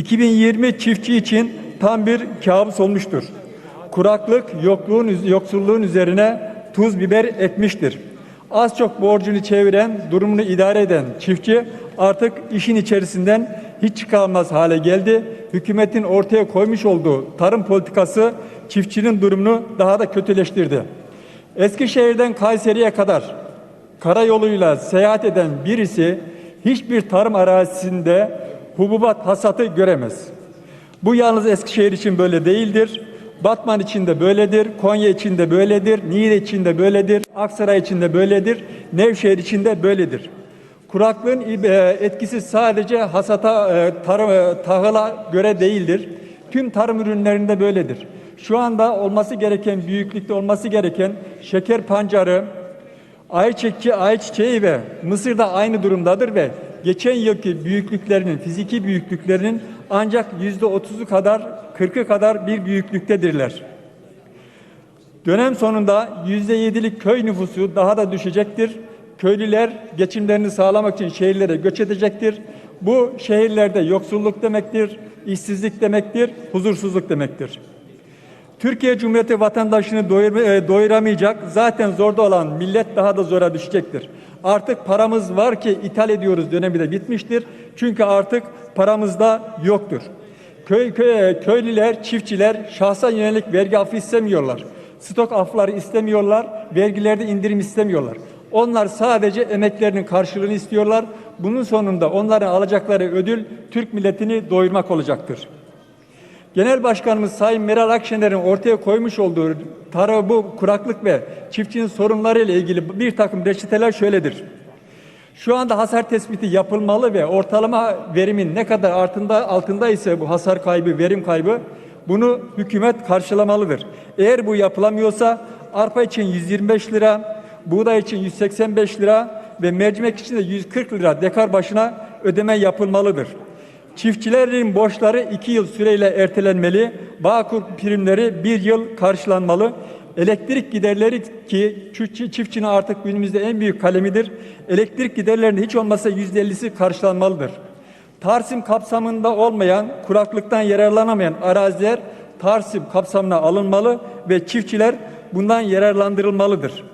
2020 çiftçi için tam bir kabus olmuştur. Kuraklık yokluğun, yoksulluğun üzerine tuz biber etmiştir. Az çok borcunu çeviren, durumunu idare eden çiftçi artık işin içerisinden hiç çıkamaz hale geldi. Hükümetin ortaya koymuş olduğu tarım politikası çiftçinin durumunu daha da kötüleştirdi. Eskişehir'den Kayseri'ye kadar karayoluyla seyahat eden birisi hiçbir tarım arazisinde hububat hasatı göremez. Bu yalnız Eskişehir için böyle değildir. Batman için de böyledir, Konya için de böyledir, Niğde için de böyledir, Aksaray için de böyledir, Nevşehir için de böyledir. Kuraklığın e, etkisi sadece hasata, e, tarım, e, tahıla göre değildir. Tüm tarım ürünlerinde böyledir. Şu anda olması gereken, büyüklükte olması gereken şeker pancarı, ayçiçeği, ayçiçeği ve mısır da aynı durumdadır ve geçen yılki büyüklüklerinin, fiziki büyüklüklerinin ancak yüzde otuzu kadar, kırkı kadar bir büyüklüktedirler. Dönem sonunda yüzde yedilik köy nüfusu daha da düşecektir. Köylüler geçimlerini sağlamak için şehirlere göç edecektir. Bu şehirlerde yoksulluk demektir, işsizlik demektir, huzursuzluk demektir. Türkiye Cumhuriyeti vatandaşını doyur- e, doyuramayacak, zaten zorda olan millet daha da zora düşecektir. Artık paramız var ki ithal ediyoruz dönemi de bitmiştir. Çünkü artık paramız da yoktur. Köy, köy, köylüler, çiftçiler şahsa yönelik vergi affı istemiyorlar. Stok afları istemiyorlar, vergilerde indirim istemiyorlar. Onlar sadece emeklerinin karşılığını istiyorlar. Bunun sonunda onların alacakları ödül Türk milletini doyurmak olacaktır. Genel Başkanımız Sayın Meral Akşener'in ortaya koymuş olduğu tarı bu kuraklık ve çiftçinin sorunları ile ilgili bir takım reçeteler şöyledir. Şu anda hasar tespiti yapılmalı ve ortalama verimin ne kadar altında altında ise bu hasar kaybı, verim kaybı bunu hükümet karşılamalıdır. Eğer bu yapılamıyorsa arpa için 125 lira, buğday için 185 lira ve mercimek için de 140 lira dekar başına ödeme yapılmalıdır. Çiftçilerin borçları iki yıl süreyle ertelenmeli, Bağkur primleri bir yıl karşılanmalı. Elektrik giderleri ki çiftçi- çiftçinin artık günümüzde en büyük kalemidir. Elektrik giderlerinin hiç olmazsa yüzde ellisi karşılanmalıdır. Tarsim kapsamında olmayan, kuraklıktan yararlanamayan araziler Tarsim kapsamına alınmalı ve çiftçiler bundan yararlandırılmalıdır.